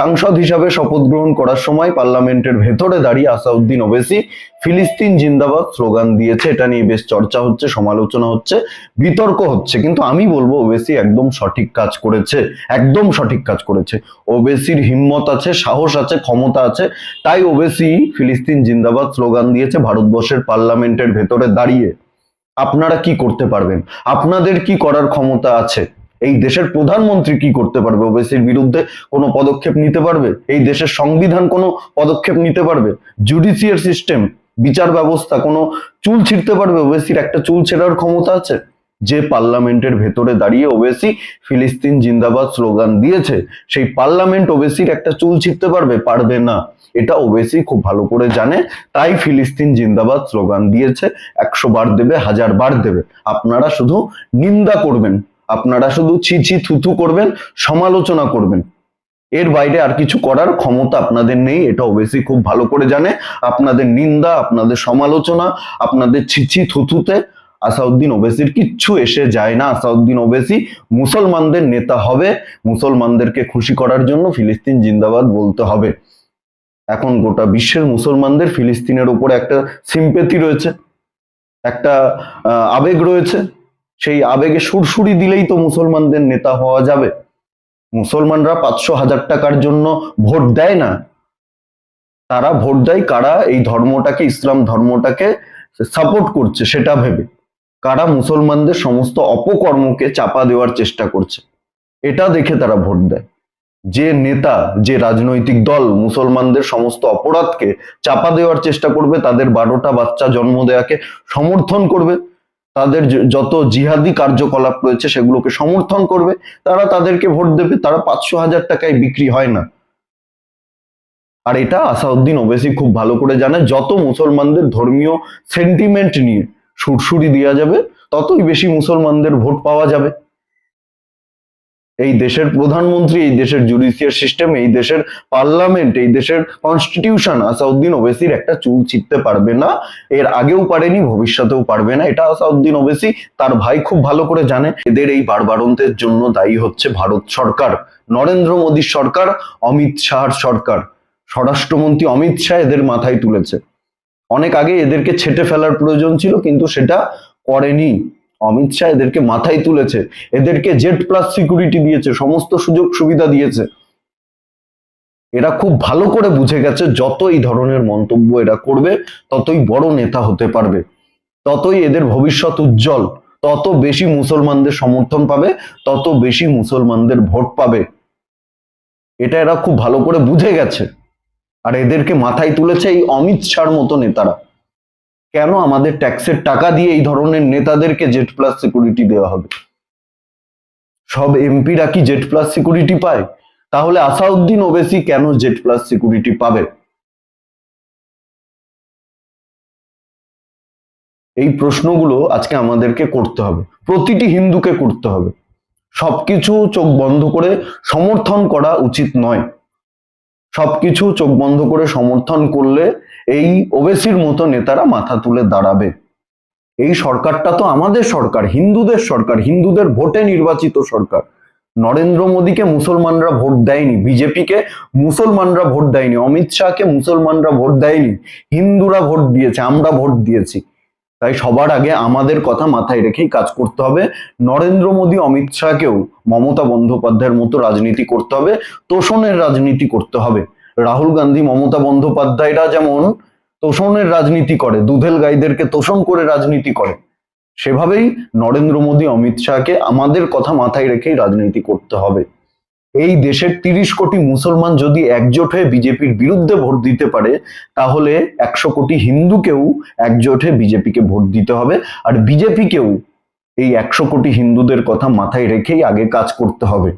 সাংসদ হিসাবে শপথ গ্রহণ করার সময় পার্লামেন্টের ভেতরে দাঁড়িয়ে আসাউদ্দিন ওবেসি ফিলিস্তিন জিন্দাবাদ স্লোগান দিয়েছে। এটা নিয়ে বেশ চর্চা হচ্ছে, সমালোচনা হচ্ছে, বিতর্ক হচ্ছে। কিন্তু আমি বলব, ওবেসি একদম সঠিক কাজ করেছে, একদম সঠিক কাজ করেছে। ওবেসির হিম্মত আছে, সাহস আছে, ক্ষমতা আছে। তাই ওবেসি ফিলিস্তিন জিন্দাবাদ স্লোগান দিয়েছে ভারতবর্ষের পার্লামেন্টের ভেতরে দাঁড়িয়ে। আপনারা কি করতে পারবেন? আপনাদের কি করার ক্ষমতা আছে? এই দেশের প্রধানমন্ত্রী কি করতে পারবে? ওবেসির বিরুদ্ধে কোনো পদক্ষেপ নিতে পারবে? এই দেশের সংবিধান কোনো পদক্ষেপ নিতে পারবে? জুডিশিয়াল সিস্টেম, বিচার ব্যবস্থা কোনো চুল ছিঁড়তে পারবে? ওবেসির একটা চুল ছেঁড়ার ক্ষমতা আছে। যে পার্লামেন্টের ভেতরে দাঁড়িয়ে ওবেসি ফিলিস্তিন জিন্দাবাদ স্লোগান দিয়েছে, সেই পার্লামেন্ট ওবেসির একটা চুল ছিঁড়তে পারবে? পারবে না। এটা ওবেসি খুব ভালো করে জানে, তাই ফিলিস্তিন জিন্দাবাদ স্লোগান দিয়েছে, একশো বার দেবে, হাজার বার দেবে। আপনারা শুধু নিন্দা করবেন। আপনারা শুধু ছি ছি থুথু করবেন, সমালোচনা করবেন। এর বাইরে আর কিছু করার ক্ষমতা আপনাদের নেই, এটা ওবেসি খুব ভালো করে জানে। আপনাদের নিন্দা, আপনাদের সমালোচনা, আপনাদের ছিছি থুথুতে আসাউদ্দিন ওবেসির কিচ্ছু এসে যায় না। আসাউদ্দিন ওবেসি মুসলমানদের নেতা হবে, মুসলমানদেরকে খুশি করার জন্য ফিলিস্তিন জিন্দাবাদ বলতে হবে। এখন গোটা বিশ্বের মুসলমানদের ফিলিস্তিনের উপরে একটা সিম্পেথি রয়েছে, একটা আবেগ রয়েছে। সেই আবেগে সুরসুরি দিলেই তো মুসলমানদের নেতা হওয়া যাবে। মুসলমানরা পাঁচশো হাজার টাকার জন্য ভোট দেয় না। তারা ভোট দেয় কারা এই ধর্মটাকে, ইসলাম ধর্মটাকে সাপোর্ট করছে সেটা ভেবে। কারা মুসলমানদের সমস্ত অপকর্মকে চাপা দেওয়ার চেষ্টা করছে, এটা দেখে তারা ভোট দেয়। যে নেতা, যে রাজনৈতিক দল মুসলমানদের সমস্ত অপরাধকে চাপা দেওয়ার চেষ্টা করবে, তাদের বারোটা বাচ্চা জন্ম দেওয়াকে সমর্থন করবে তাদের যত জিহাদি কার্যকলাপ রয়েছে সেগুলোকে সমর্থন করবে, তারা তাদেরকে ভোট দেবে, তারা পাঁচশো হাজার টাকায় বিক্রি হয় না। আর এটা আসাউদ্দিন ওবেসি খুব ভালো করে জানে, যত মুসলমানদের ধর্মীয় সেন্টিমেন্ট নিয়ে সুরসুরি দেওয়া যাবে, ততই বেশি মুসলমানদের ভোট পাওয়া যাবে। এই দেশের প্রধানমন্ত্রী, এই দেশের জুডিশিয়াল সিস্টেম এই দেশের পার্লামেন্ট এই দেশের কনস্টিটিউশন আসাউদ্দিন ওবেসির একটা চুল ছিটতে পারবে না। এর আগেও পারেনি, ভবিষ্যতেও পারবে না। এটা আসাউদ্দিন ওবেসি তার ভাই খুব ভালো করে জানে। এদের এই বারবারন্তের জন্য দায়ী হচ্ছে ভারত সরকার, নরেন্দ্র মোদীর সরকার, অমিত শাহর সরকার। স্বরাষ্ট্রমন্ত্রী অমিত শাহ এদের মাথায় তুলেছে। অনেক আগে এদেরকে ছেটে ফেলার প্রয়োজন ছিল, কিন্তু সেটা করেনি। অমিত শাহ এদেরকে মাথায় তুলেছে, এদেরকে জেড প্লাস সিকিউরিটি দিয়েছে, সমস্ত সুযোগ সুবিধা দিয়েছে। এরা খুব ভালো করে বুঝে গেছে যত এই ধরনের মন্তব্য এরা করবে, ততই বড় নেতা হতে পারবে। ততই এদের ভবিষ্যৎ উজ্জ্বল। তত বেশি মুসলমানদের সমর্থন পাবে, তত বেশি মুসলমানদের ভোট পাবে। এটা এরা খুব ভালো করে বুঝে গেছে। আর এদেরকে মাথায় তুলেছে এই অমিত শাহর মতো নেতারা। কেন আমাদের ট্যাক্সের টাকা দিয়ে এই ধরনের নেতাদেরকে জেড প্লাস সিকিউরিটি দেওয়া হবে? সব এমপিরা কি জেড প্লাস সিকিউরিটি পায়? তাহলে আসাউদ্দিন ওবেসি কেন জেড প্লাস সিকিউরিটি পাবে? এই প্রশ্নগুলো আজকে আমাদেরকে করতে হবে। প্রতিটি হিন্দুকে করতে হবে। সবকিছু চোখ বন্ধ করে সমর্থন করা উচিত নয়। সবকিছু চোখ বন্ধ করে সমর্থন করলে এই ওবেসির মতো নেতারা মাথা তুলে দাঁড়াবে। এই সরকারটা তো আমাদের সরকার, হিন্দুদের সরকার, হিন্দুদের ভোটে নির্বাচিত সরকার। নরেন্দ্র মোদীকে মুসলমানরা ভোট দেয়নি, বিজেপিকে মুসলমানরা ভোট দেয়নি, অমিত শাহকে মুসলমানরা ভোট দেয়নি, হিন্দুরা ভোট দিয়েছে, আমরা ভোট দিয়েছি। তাই সবার আগে আমাদের কথা মাথায় রেখেই কাজ করতে হবে। নরেন্দ্র মোদী, অমিত শাহকেও মমতা বন্দ্যোপাধ্যায়ের মতো রাজনীতি করতে হবে, তোষণের রাজনীতি করতে হবে। রাহুল গান্ধী, মমতা বন্দ্যোপাধ্যায়রা যেমন তোষণের রাজনীতি করে, দুধেল গাইদেরকে তোষণ করে রাজনীতি করে, সেভাবেই নরেন্দ্র মোদী, অমিত শাহকে আমাদের কথা মাথায় রেখেই রাজনীতি করতে হবে। এই দেশের তিরিশ কোটি মুসলমান যদি একজোট হয়ে বিজেপির বিরুদ্ধে ভোট দিতে পারে, তাহলে একশো কোটি হিন্দুকেও একজোট হয়ে বিজেপিকে ভোট দিতে হবে। আর বিজেপিকেও এই একশো কোটি হিন্দুদের কথা মাথায় রেখেই আগে কাজ করতে হবে।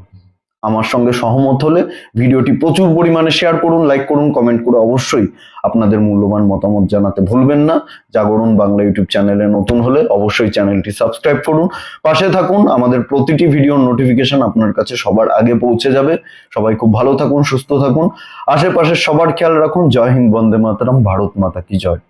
আমার সঙ্গে সহমত হলে ভিডিওটি প্রচুর পরিমাণে শেয়ার করুন লাইক করুন কমেন্ট করে অবশ্যই আপনাদের মূল্যবান মতামত জানাতে ভুলবেন না। জাগরণ বাংলা ইউটিউব চ্যানেলে নতুন হলে অবশ্যই চ্যানেলটি সাবস্ক্রাইব করুন। পাশে থাকুন, আমাদের প্রতিটি ভিডিওর নোটিফিকেশন আপনার কাছে সবার আগে পৌঁছে যাবে। সবাই খুব ভালো থাকুন, সুস্থ থাকুন। আশেপাশে সবার খেয়াল রাখুন। জয় হিন্দ, বন্দে মাতারাম, ভারত মাতা কি জয়।